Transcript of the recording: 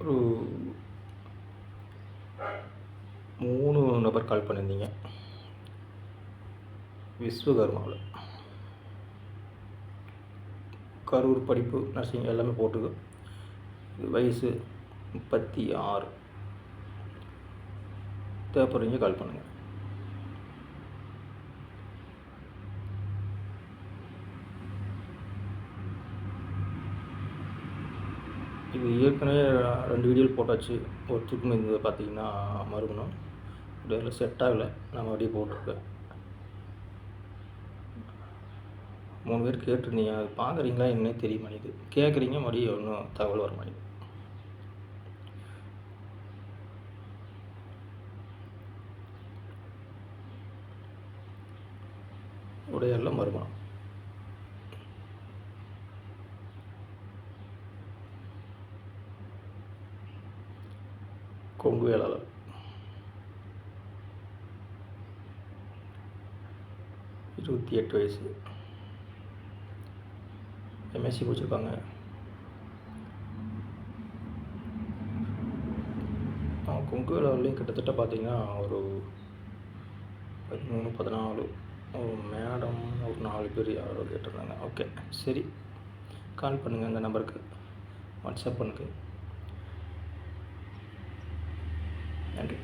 ஒரு மூணு நபர் கால் பண்ணியிருந்தீங்க. விஸ்வகர்மாவில். கரூர் படிப்பு நர்சிங் எல்லாமே போட்டுக்கு வயசு முப்பத்தி ஆறு. தேவைப்படுறீங்க கால் பண்ணுங்கள் இது ஏற்கனவே ரெண்டு வீடியோ போட்டாச்சு. ஒரு திருப்பி இருந்தது பார்த்தீங்கன்னா மறுகணும் இதில் செட் ஆகலை. நான் மறுபடியும் போட்டிருக்கேன் மூணு பேர் கேட்டிருந்தீங்க. அது பார்க்குறீங்களா என்னன்னே தெரிய மாட்டேங்குது. கேட்குறீங்க மறுபடியும் ஒன்றும் தகவல் வர மாட்டேங்குது. உடையெல்லாம் மறுபணம் கொங்கு வேளாளர் இருபத்தி எட்டு வயசு. எம்எஸ்சி முடிச்சிருக்காங்க கொங்கு வேளாளர்லேயும் கிட்டத்தட்ட பார்த்தீங்கன்னா ஒரு பதிமூணு பதினாலு ஒரு மேடம் ஒரு நாலு பேர் யாரோ கேட்டிருந்தாங்க. ஓகே சரி. கால் பண்ணுங்கள் இந்த நம்பருக்கு. வாட்ஸ்அப் చూడండి